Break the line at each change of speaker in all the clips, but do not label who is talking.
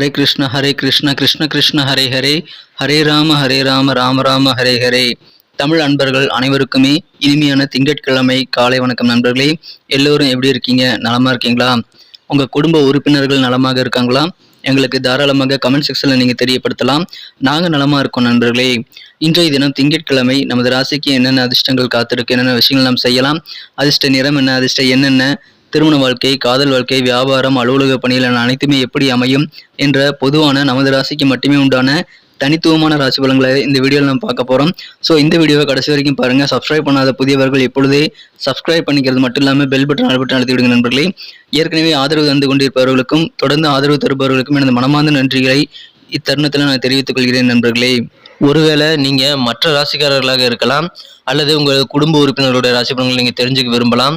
ஹரே கிருஷ்ண ஹரே கிருஷ்ண கிருஷ்ண கிருஷ்ண ஹரே ஹரே ஹரே ராம ஹரே ராம ராம ராம ஹரே ஹரே தமிழ் அன்பர்கள் அனைவருக்குமே இனிமையான திங்கட்கிழமை காலை வணக்கம் நண்பர்களே. எல்லோரும் எப்படி இருக்கீங்க? நலமா இருக்கீங்களா? உங்க குடும்ப உறுப்பினர்கள் நலமாக இருக்காங்களா? எங்களுக்கு தாராளமாக கமெண்ட் செக்ஷனில் நீங்கள் தெரியப்படுத்தலாம். நாங்கள் நலமாக இருக்கோம் நண்பர்களே. இன்றைய தினம் திங்கட்கிழமை நமது ராசிக்கு என்னென்ன அதிர்ஷ்டங்கள் காத்திருக்கு என்னென்ன விஷயங்கள் நாம் செய்யலாம் அதிர்ஷ்ட நிறம் என்ன அதிர்ஷ்ட என்னென்ன திருமண வாழ்க்கை காதல் வாழ்க்கை வியாபாரம் அலுவலக பணிகள் என அனைத்துமே எப்படி அமையும் என்ற பொதுவான நமது ராசிக்கு மட்டுமே உண்டான தனித்துவமான ராசி பலன்களை இந்த வீடியோவில் நம்ம பார்க்க போகிறோம் ஸோ இந்த வீடியோவை கடைசி வரைக்கும் பாருங்கள் சப்ஸ்கிரைப் பண்ணாத புதியவர்கள் எப்பொழுதே சப்ஸ்கிரைப் பண்ணிக்கிறது மட்டும் இல்லாமல் பெல் பட்டன் ஆல் பட்டன் அழுத்தி விடுங்க நண்பர்களே. ஏற்கனவே ஆதரவு தந்து கொண்டிருப்பவர்களுக்கும் தொடர்ந்து ஆதரவு தருபவர்களுக்கும் எனது மனமார்ந்த நன்றிகளை இத்தருணத்தில் நான் தெரிவித்துக் கொள்கிறேன் நண்பர்களே. ஒருவேளை நீங்கள் மற்ற ராசிக்காரர்களாக இருக்கலாம் அல்லது உங்கள் குடும்ப உறுப்பினர்களுடைய ராசி பலன்களை நீங்கள் தெரிஞ்சுக்க விரும்பலாம்.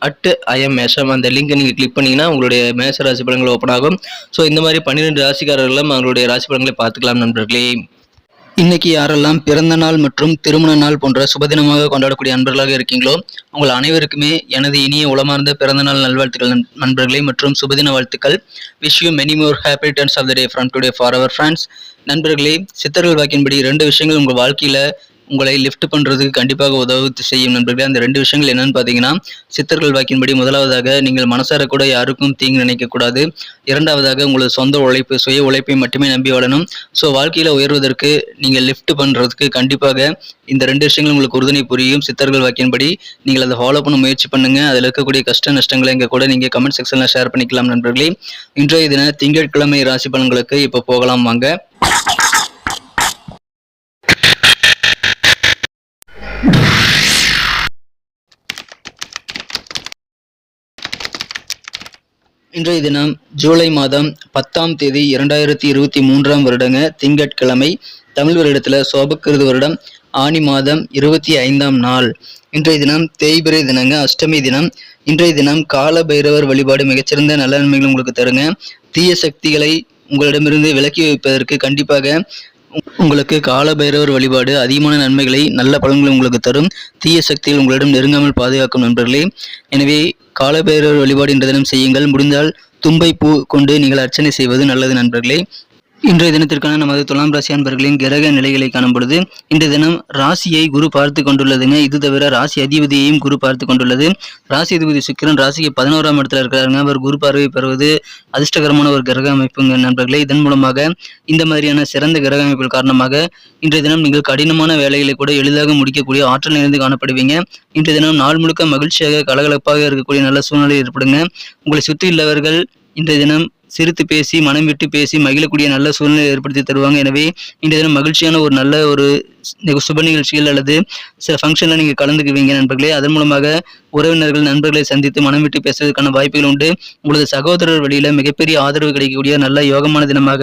அட்டு ஐஎம் மேஷம் அந்த லிங்க் நீங்கள் கிளிக் பண்ணிங்கன்னா உங்களுடைய மேஷ ராசி பலன்கள் ஓப்பன் ஆகும். ஸோ இந்த மாதிரி பன்னிரெண்டு ராசிக்காரர்களும் அவங்களுடைய ராசி பலன்களை பார்த்துக்கலாம் நண்பர்களே. இன்னைக்கு யாரெல்லாம் பிறந்த நாள் மற்றும் திருமண நாள் போன்ற சுபதினமாக கொண்டாடக்கூடிய அன்பர்களாக இருக்கீங்களோ உங்கள் அனைவருக்குமே எனது இனிய உளமார்ந்த பிறந்த நாள் நல்வாழ்த்துக்கள் நண்- நண்பர்களே மற்றும் சுபதின வாழ்த்துக்கள். Wish you many more happy turns of the day from today for our friends நண்பர்களே சித்தர்கள் வாக்கின்படி ரெண்டு விஷயங்கள் உங்கள் வாழ்க்கையில் உங்களை லிஃப்ட் பண்ணுறதுக்கு கண்டிப்பாக உதவி செய்யும் நண்பர்களே. அந்த ரெண்டு விஷயங்கள் என்னென்னு பார்த்தீங்கன்னா சித்தர்கள் வாக்கின்படி முதலாவதாக நீங்கள் மனசார கூட யாருக்கும் தீங்கு நினைக்கக்கூடாது. இரண்டாவதாக உங்களது சொந்த உழைப்பு சுய உழைப்பை மட்டுமே நம்பி வளரணும் ஸோ வாழ்க்கையில் உயர்வதற்கு நீங்கள் லிஃப்ட் பண்ணுறதுக்கு கண்டிப்பாக இந்த ரெண்டு விஷயங்கள் உங்களுக்கு உறுதுணை புரியும். சித்தர்கள் வாக்கின்படி நீங்கள் அதை ஃபாலோ பண்ண முயற்சி பண்ணுங்கள் அதில் இருக்கக்கூடிய கஷ்ட நஷ்டங்களை இங்கே கூட நீங்கள் கமெண்ட் செக்ஷனில் ஷேர் பண்ணிக்கலாம் நண்பர்களே. இன்றைய தின திங்கட்கிழமை ராசி பலன்களுக்கு இப்போ போகலாம் வாங்க. இன்றைய தினம் ஜூலை மாதம் பத்தாம் தேதி இரண்டாயிரத்தி இருபத்தி மூன்றாம் வருடங்க திங்கட்கிழமை தமிழ் வருடத்தில் சோபக்கிருது வருடம் ஆனி மாதம் இருபத்தி ஐந்தாம் நாள். இன்றைய தினம் தேய்பிரை தினங்க அஷ்டமி தினம். இன்றைய தினம் கால பைரவர் வழிபாடு மிகச்சிறந்த நல்ல நன்மைகள் உங்களுக்கு தருங்க. தீய சக்திகளை உங்களிடமிருந்து விலக்கி வைப்பதற்கு கண்டிப்பாக உங்களுக்கு கால பைரவர் வழிபாடு அதிகமான நன்மைகளை நல்ல பலன்களை உங்களுக்கு தரும். தீய சக்திகள் உங்களிடம் நெருங்காமல் பாதுகாக்கும் நண்பர்களே. எனவே கால பைரவர் வழிபாடு இன்ற தினம் செய்யுங்கள். முடிந்தால் தும்பை பூ கொண்டு நீங்கள் அர்ச்சனை செய்வது நல்லது நண்பர்களே. இன்றைய தினத்திற்கான நமது துலாம் ராசி அன்பர்களின் கிரக நிலைகளை காணும் பொழுது இந்த தினம் ராசியை குரு பார்த்து கொண்டுள்ளதுங்க. இது தவிர ராசி அதிபதியையும் குரு பார்த்து கொண்டுள்ளது. ராசி அதிபதி சுக்கிரன் ராசிக்கு பதினோராம் இடத்துல இருக்கிறாருங்க அவர் குரு பார்வை பெறுவது அதிர்ஷ்டகரமான ஒரு கிரக அமைப்புங்க நண்பர்களே. இதன் மூலமாக இந்த மாதிரியான சிறந்த கிரக அமைப்புகள் காரணமாக இன்றைய தினம் நீங்கள் கடினமான வேலைகளை கூட எளிதாக முடிக்கக்கூடிய ஆற்றல் நிறைந்து காணப்படுவீங்க. இன்றைய தினம் நாள் முழுக்க மகிழ்ச்சியாக கலகலப்பாக இருக்கக்கூடிய நல்ல சூழ்நிலை ஏற்படுங்க. உங்களை சுற்றி உள்ளவர்கள் இன்றைய தினம் சிரித்து பேசி மனம் விட்டு பேசி மகிழக்கூடிய நல்ல சூழ்நிலை ஏற்படுத்தி தருவாங்க. எனவே இன்றைய தினம் மகிழ்ச்சியான ஒரு நல்ல ஒரு சுப நிகழ்ச்சிகள் அல்லது சில ஃபங்க்ஷனில் நீங்கள் கலந்துக்குவீங்க நண்பர்களே. அதன் மூலமாக உறவினர்கள் நண்பர்களை சந்தித்து மனம் விட்டு பேசுவதற்கான வாய்ப்புகள் உண்டு. உங்களது சகோதரர் வழியில் மிகப்பெரிய ஆதரவு கிடைக்கக்கூடிய நல்ல யோகமான தினமாக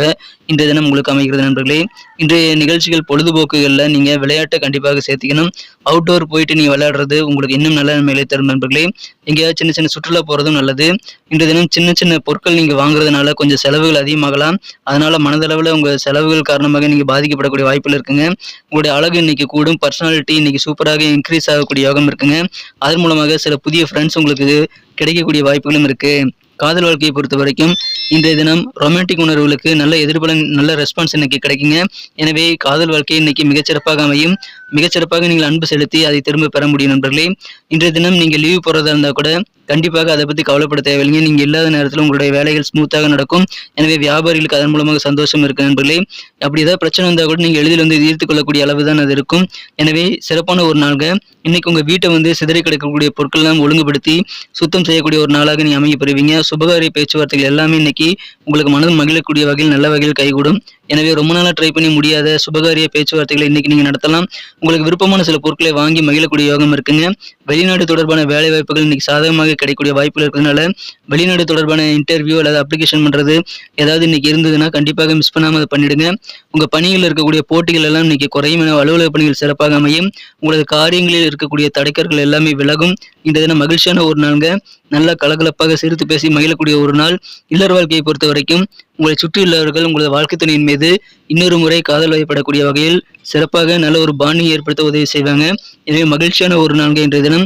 இன்றைய தினம் உங்களுக்கு அமைகிறது நண்பர்களே. இன்றைய நிகழ்ச்சிகள் பொழுதுபோக்குகளில் நீங்கள் விளையாட்டை கண்டிப்பாக சேர்த்திக்கணும். அவுட்டோர் போயிட்டு நீங்கள் விளையாடுறது உங்களுக்கு இன்னும் நல்ல நன்மைகளை தரும் நண்பர்களே. எங்கேயாவது சின்ன சின்ன சுற்றுலா போகிறதும் நல்லது. இன்றைய தினம் சின்ன சின்ன பொருட்கள் நீங்கள் வாங்குறதுனால கொஞ்சம் செலவுகள் அதிகமாகலாம். அதனால மனதளவில் உங்கள் செலவுகள் காரணமாக நீங்கள் பாதிக்கப்படக்கூடிய வாய்ப்புகள் இருக்குங்க. உங்களுடைய அழகு இன்னைக்கு கூடும் பர்சனாலிட்டி இன்னைக்கு சூப்பராக இன்க்ரீஸ் ஆகக்கூடிய யோகம் இருக்குங்க. அதன் மூலமாக சில புதிய ஃப்ரெண்ட்ஸ் உங்களுக்கு கிடைக்கக்கூடிய வாய்ப்புகளும் இருக்கு. காதல் வாழ்க்கையை பொறுத்த வரைக்கும் இன்றைய தினம் ரொமான்டிக் உணர்வுகளுக்கு நல்ல எதிர்பலன் நல்ல ரெஸ்பான்ஸ் இன்னைக்கு கிடைக்குங்க. எனவே காதல் வாழ்க்கை இன்னைக்கு மிகச்சிறப்பாக அமையும். மிகச்சிறப்பாக நீங்கள் அன்பு செலுத்தி அதை திரும்ப பெற முடியும் நண்பர்களே. இன்றைய தினம் நீங்கள் லீவ் போகிறதா இருந்தால் கூட கண்டிப்பாக அதை பற்றி கவலைப்பட தேவையில்லைங்க நீங்கள் இல்லாத நேரத்தில் உங்களுடைய வேலைகள் ஸ்மூத்தாக நடக்கும். எனவே வியாபாரிகளுக்கு அதன் மூலமாக சந்தோஷம் இருக்கு நண்பர்களே. அப்படி ஏதாவது பிரச்சனை வந்தால் கூட நீங்கள் எளிதில் வந்து தீர்த்து கொள்ளக்கூடிய அளவு தான் அது இருக்கும். எனவே சிறப்பான ஒரு நாள்க. இன்னைக்கு உங்கள் வீட்டை வந்து சிதறி கிடக்கக்கூடிய பொருட்கள்லாம் ஒழுங்குபடுத்தி சுத்தம் செய்யக்கூடிய ஒரு நாளாக நீங்கள் அமைய பெறுவீங்க சுபகாரிய பேச்சுவார்த்தைகள் எல்லாமே இன்னைக்கு உங்களுக்கு மனதில் மகிழக்கூடிய வகையில் நல்ல வகையில் கைகூடும். எனவே ரொம்ப நாளாக ட்ரை பண்ணி முடியாத சுபகாரிய பேச்சுவார்த்தைகளை இன்னைக்கு நீங்கள் நடத்தலாம். உங்களுக்கு விருப்பமான சில பொருட்களை வாங்கி மகிழக்கூடிய யோகம் இருக்குங்க. வெளிநாடு தொடர்பான வேலை வாய்ப்புகள் இன்னைக்கு சாதகமாக கிடைக்கக்கூடிய வாய்ப்புகள் இருக்கிறதுனால வெளிநாடு தொடர்பான இன்டர்வியூ அல்லது அப்ளிகேஷன் பண்ணுறது ஏதாவது இன்னைக்கு இருந்ததுன்னா கண்டிப்பாக மிஸ் பண்ணாமல் அதை பண்ணிடுங்க. உங்கள் பணியில் இருக்கக்கூடிய போட்டிகள் எல்லாம் இன்னைக்கு குறையும் என அலுவலக பணிகள் சிறப்பாக அமையும் உங்களது காரியங்களில் இருக்கக்கூடிய தடைக்கற்கள் எல்லாமே விலகும். இந்த தினம் மகிழ்ச்சியான ஒரு நாளுங்க. நல்லா கலகலப்பாக சிரித்து பேசி மகிழக்கூடிய ஒரு நாள். இல்லற வாழ்க்கையை பொறுத்த வரைக்கும் உங்களை சுற்றியுள்ளவர்கள் உங்களது வாழ்க்கை துணையின் மீது இன்னொரு முறை காதல் வயப்படக்கூடிய வகையில் சிறப்பாக நல்ல ஒரு பாண்டிங் ஏற்படுத்த உதவி செய்வாங்க. எனவே மகிழ்ச்சியான ஒரு நான்கு இன்றைய தினம்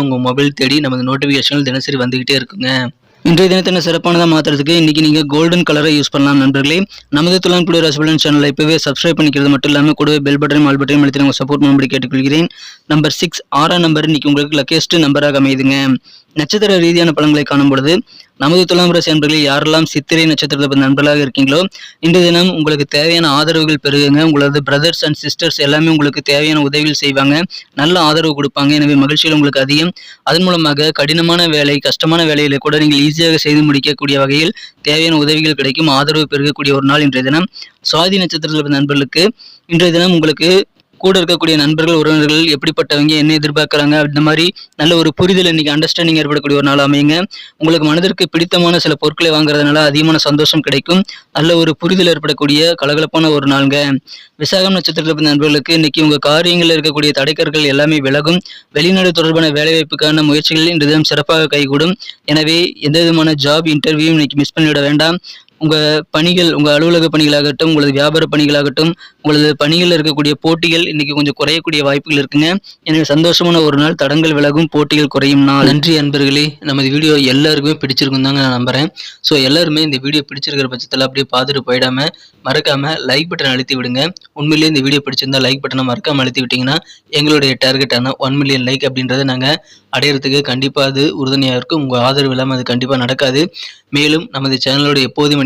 உங்கள் மொபைல் தேடி நமது நோட்டிஃபிகேஷன்கள் தினசரி வந்துகிட்டே இருக்குங்க. இன்றைய தினத்தின சிறப்பானதாக மாற்றுறதுக்கு இன்றைக்கி நீங்கள் கோல்டன் கலரை யூஸ் பண்ணலாம் நண்பர்களே. நமது துலாம் புலி ரசபலன் சேனலை இப்போவே சப்ஸ்கிரைப் பண்ணிக்கிறது மட்டும் இல்லாமல் கூடவே பெல் பட்டனையும் ஆல் பட்டனையும் அழுத்தி உங்கள் சப்போர்ட் பண்ணும்படி கேட்டுக்கொள்கிறேன். நம்பர் சிக்ஸ் ஆறாம் நம்பர் இன்னைக்கு உங்களுக்கு லக்கேஸ்ட் நம்பராக அமையுதுங்க. நட்சத்திர ரீதியான பழங்களை காணும் பொழுது நமது துலாம் ராசி நண்பர்களில் யாரெல்லாம் சித்திரை நட்சத்திரத்தை நண்பர்களாக இருக்கீங்களோ இந்த தினம் உங்களுக்கு தேவையான ஆதரவுகள் பெறுகுங்க. உங்களது பிரதர்ஸ் அண்ட் சிஸ்டர்ஸ் எல்லாமே உங்களுக்கு தேவையான உதவிகள் செய்வாங்க. நல்ல ஆதரவு கொடுப்பாங்க. எனவே மகிழ்ச்சியில் உங்களுக்கு அதிகம். அதன் மூலமாக கடினமான வேலை கஷ்டமான வேலையில் கூட நீங்கள் ஈஸியாக செய்து முடிக்கக்கூடிய வகையில் தேவையான உதவிகள் கிடைக்கும். ஆதரவு பெருகக்கூடிய ஒரு நாள் இன்றைய தினம். சுவாதி நட்சத்திரத்தில் நண்பர்களுக்கு இன்றைய தினம் உங்களுக்கு கூட இருக்கக்கூடிய நண்பர்கள் உறவினர்கள் எப்படிப்பட்டவங்க என்ன எதிர்பார்க்குறாங்க அந்த மாதிரி நல்ல ஒரு புரிதல் இன்னைக்கு அண்டர்ஸ்டாண்டிங் ஏற்படக்கூடிய ஒரு நாள் அமையுங்க. உங்களுக்கு மனதிற்கு பிடித்தமான சில பொருட்களை வாங்குறதுனால அதிகமான சந்தோஷம் கிடைக்கும். நல்ல ஒரு புரிதல் ஏற்படக்கூடிய கலகலப்பான ஒரு நாளுங்க. விசாகம் நட்சத்திரத்தில் நண்பர்களுக்கு இன்னைக்கு உங்க காரியங்களில் இருக்கக்கூடிய தடைக்கற்கள் எல்லாமே விலகும். வெளிநாடு தொடர்பான வேலைவாய்ப்புக்கான முயற்சிகள் இன்று தினம் சிறப்பாக கைகூடும். எனவே எந்த விதமான ஜாப் இன்டர்வியூ இன்னைக்கு மிஸ் பண்ணிவிட வேண்டாம். உங்கள் பணிகள் உங்கள் அலுவலக பணிகளாகட்டும் உங்களது வியாபார பணிகளாகட்டும் உங்களது பணிகளில் இருக்கக்கூடிய போட்டிகள் இன்னைக்கு கொஞ்சம் குறையக்கூடிய வாய்ப்புகள் இருக்குங்க. எனவே சந்தோஷமான ஒரு நாள். தடங்கள் விலகும் போட்டிகள் குறையும் நாள். நன்றி அன்பர்களே. நமது வீடியோ எல்லாருக்குமே பிடிச்சிருக்கும் தாங்க நான் நம்புகிறேன் ஸோ எல்லாருமே இந்த வீடியோ பிடிச்சிருக்கிற பட்சத்தில் அப்படியே பார்த்துட்டு போயிடாம மறக்காம லைக் பட்டன் அழுத்தி விடுங்க. உண்மையிலேயே இந்த வீடியோ பிடிச்சிருந்தா லைக் பட்டனை மறக்காம அழுத்தி விட்டீங்கன்னா எங்களுடைய டார்கெட்டான ஒன் மில்லியன் லைக் அப்படின்றத நாங்கள் அடையிறதுக்கு கண்டிப்பாக அது உறுதுணையாக இருக்கும். உங்கள் ஆதரவு இல்லாமல் அது கண்டிப்பாக நடக்காது. மேலும் நமது சேனலோட எப்போதும்